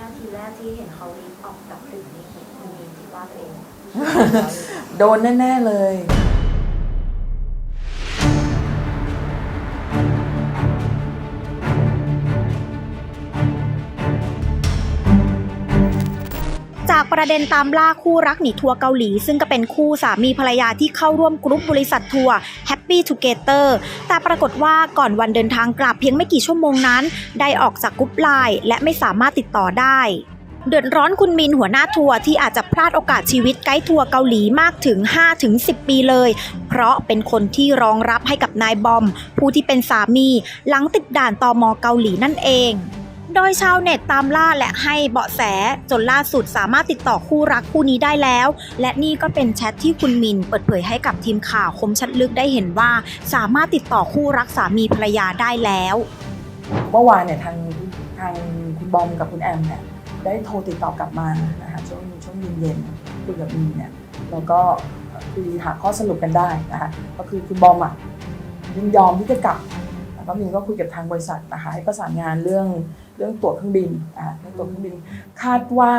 นาทีแรกที่เห็นเขาลิฟต์ออกจากตึกนี่คุณมีคิดว่าตัวเอง โดนแน่ ๆ เลย ประเด็นตามล่าคู่รักหนีทัวร์เกาหลี ซึ่งก็เป็นคู่สามีภรรยาที่เข้าร่วมกรุ๊ปบริษัททัวร์ Happy Together แต่ปรากฏว่าก่อนวันเดินทางกลับเพียงไม่กี่ชั่วโมงนั้น ได้ออกจากกรุ๊ปไลน์และไม่สามารถติดต่อได้เดือดร้อนคุณมินหัวหน้าทัวร์ที่อาจจะพลาดโอกาสชีวิตไกด์ทัวร์เกาหลีมากถึง 5-10 ปีเลย เพราะเป็นคนที่รองรับให้กับนายบอม ผู้ที่เป็นสามี หลังติดด่านตอมเกาหลีนั่นเอง โดยชาวเน็ตตามล่าและให้เบาะแสจนล่าสุดสามารถติดต่อคู่รักคู่นี้ได้แล้ว และนี่ก็เป็นแชทที่คุณมินเปิดเผยให้กับทีมข่าวคมชัดลึกได้เห็นว่า สามารถติดต่อคู่รักสามีภรรยาได้แล้ว เมื่อวานเนี่ยทางทางคุณบอมกับคุณแอมเนี่ยได้โทรติดต่อกลับมานะคะช่วงช่วงเย็นๆคุยกับมีนเนี่ยแล้วก็คุยหาข้อสรุปกันได้นะคะก็คือคุณบอมอะยินยอมที่จะกลับ ก็มีก็คุยกับทางบริษัทนะคะให้ประสานงานเรื่องเรื่องตั๋วเครื่องบินนะคะเรื่องตั๋วเครื่องบิน คาดว่า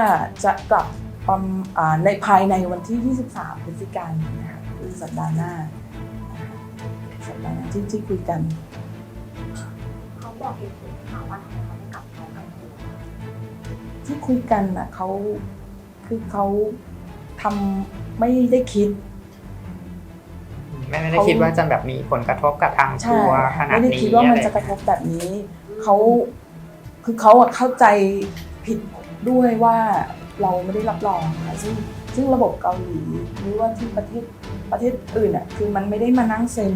จะกลับประมอ่าในภายในวันที่ 23พฤศจิกายนนะคะคือสัปดาห์หน้านะคะสัปดาห์หน้าที่ที่คุยกัน เขาบอกเหตุผลไหมคะว่าทำไมเขาไม่กลับพร้อมกันทัวร์ที่คุยกันน่ะเขาคือเขาทำไม่ได้คิด ไม่ไม่ได้เขาคิดว่าจะแบบมีผลกระทบกับทางใช่ทัวร์ขนาดไม่ได้นี้คิดว่ามันอไรจะกระทบแบบนี้เขาคือเขาอะเข้าใจผิดด้วยว่าเราไม่ได้รับรองค่ะซึ่งซึ่งระบบเกาหลีหรือว่าที่ประเทศประเทศอื่นอะคือมันไม่ได้มานั่งเซ็น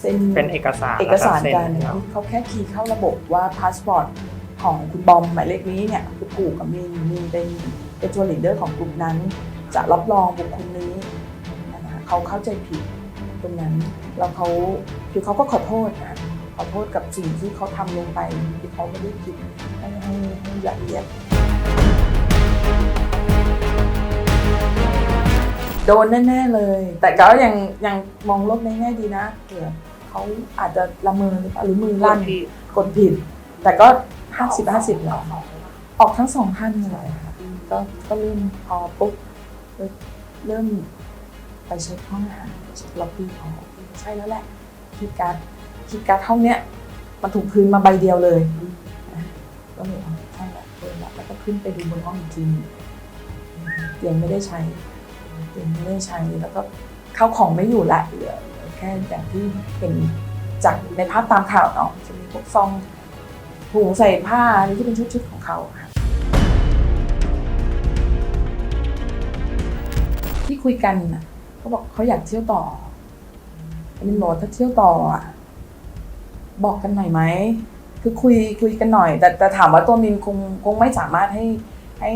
เซ็นเป็นเอกสารเอกสารแล้วกันเซ็นเขาแค่คีย์เข้าระบบว่าพาสปอร์ตของคุณบอมหมายเลขนี้เนี่ยคือผูกกับมินมินเป็นเป็นตัวลีดเดอร์ของกลุ่มนั้น จะรับรองบุคคลนี้นะคะเขาเข้าใจผิด ตรงนั้นแล้วเขาคือเขาก็ขอโทษนะขอโทษกับสิ่งที่เขาทำลงไปที่เขาไม่ได้คิดให้ให้ให้ละเอียดโดนแน่ๆเลย แต่ก็ยังยังมองโลกในแง่ดีนะเผื่อเขาอาจจะละเมอหรือเปล่าหรือมือลั่นกดผิด แต่ก็ห้าสิบห้าสิบแล้วออกทั้งสองท่านเลยค่ะก็ก็เริ่มพอปุ๊บเริ่ม เริ่มไปเช็คห้องอาหารเช็คล็อบบี้ของใช่แล้วแหละคีย์การ์ดคีย์การ์ดห้องเนี้ยมันถูกคืนมาใบเดียวเลยก็เลยเอาใช่และเดินละแล้วก็ขึ้นไปดูบนห้องจริงเตียงไม่ได้ใช้เตียงไม่ได้ใช้แล้วก็เข้าของไม่อยู่ละเหลือเหลือแค่อย่างที่เห็นจากในภาพตามข่าวเนาะจะมีพวกซองถุงใส่ผ้าอะไรที่เป็นชุดๆของเขาค่ะที่คุยกันน่ะ เขาบอกเขาอยากเที่ยวต่อมินบอกถ้าเที่ยวต่ออะบอกกันหน่อยไหมคือคุยคุยกันหน่อย แต่แต่ถามว่าตัวมินคงคงไม่สามารถให้ให้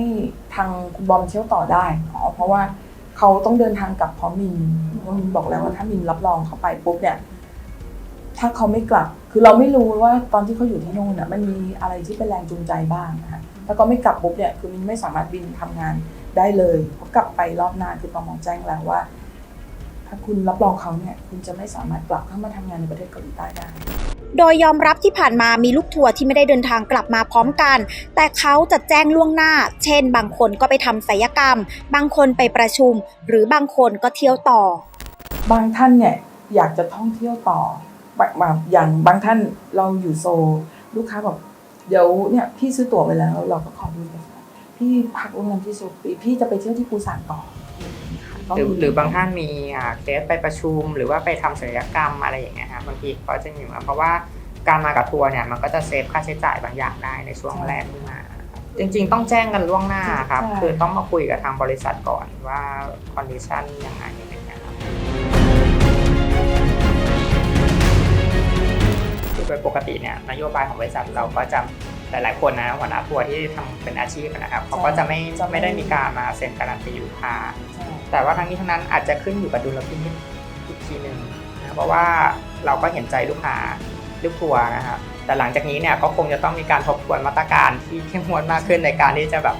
ทางคุณบอมเที่ยวต่อได้อ๋อเพราะว่าเขาต้องเดินทางกลับพร้อมมินมินบอกแล้วว่าถ้ามินรับรองเขาไปปุ๊บเนี่ย ถ้าเขาไม่กลับ คือเราไม่รู้ว่าตอนที่เขาอยู่ที่โน่นน่ะมันมีอะไรที่เป็นแรงจูงใจบ้างนะคะถ้าเขาไม่กลับปุ๊บเนี่ยคือมินไม่สามารถบินทำงานได้เลยเพราะกลับไปรอบหน้าคือตมแจ้งแล้วว่า ถ้าคุณรับรองเขาเนี่ยคุณจะไม่สามารถกลับเข้ามาทำงานในประเทศเกาหลีใต้ได้ โดยยอมรับที่ผ่านมามีลูกทัวร์ที่ไม่ได้เดินทางกลับมาพร้อมกัน แต่เขาจะแจ้งล่วงหน้า เช่น บางคนก็ไปทำศัลยกรรม บางคนไปประชุม หรือบางคนก็เที่ยวต่อ บางท่านเนี่ยอยากจะท่องเที่ยวต่อบางบางอย่างบางท่านเราอยู่โซลลูกค้าบอกเดี๋ยวเนี่ยพี่ซื้อตั๋วไปแล้ว เราก็ขอดูเอกสารพี่พักโรงแรมที่โซลปีพี่จะไปเที่ยวที่ปูซานต่อก็ หรือมีหรือบางท่านมีอ่าเคสไปประชุม หรือว่าไปทำศัลยกรรมอะไรอย่างเงี้ยครับบางทีก็จะมีมาเพราะว่าการมากับทัวร์เนี่ยมันก็จะเซฟค่าใช้จ่ายบางอย่างได้ในช่วงแรกที่มาครับจริงๆ ต้องแจ้งกันล่วงหน้าครับ คือต้องมาคุยกับทางบริษัทก่อนว่าคอนดิชันยังไงอะไรเงี้ยครับคือโดยปกติเนี่ยนโยบายของบริษัทเราก็จะหลายๆคนนะหัวหน้าทัวร์ที่ทำเป็นอาชีพนะครับเขาก็จะไม่ไม่ได้มีการมาเซ็นการันตีลูกค้าใช่ แต่ว่าทั้งนี้ทั้งนั้นอาจจะขึ้นอยู่กับดุลพินิจอีกทีหนึ่งนะเพราะว่าเราก็เห็นใจลูกค้าลูกทัวร์นะครับแต่หลังจากนี้เนี่ยก็คงจะต้องมีการทบทวนมาตรการที่เข้มงวดมากขึ้นในการที่จะแบบ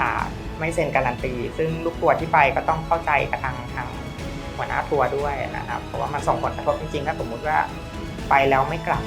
อ่าไม่เซ็นการันตี ซึ่งลูกทัวร์ที่ไปก็ต้องเข้าใจกับทางทางหัวหน้าทัวร์ด้วยนะครับเพราะว่ามันส่งผลกระทบจริงๆถ้าสมมุติว่าไปแล้วไม่กลับ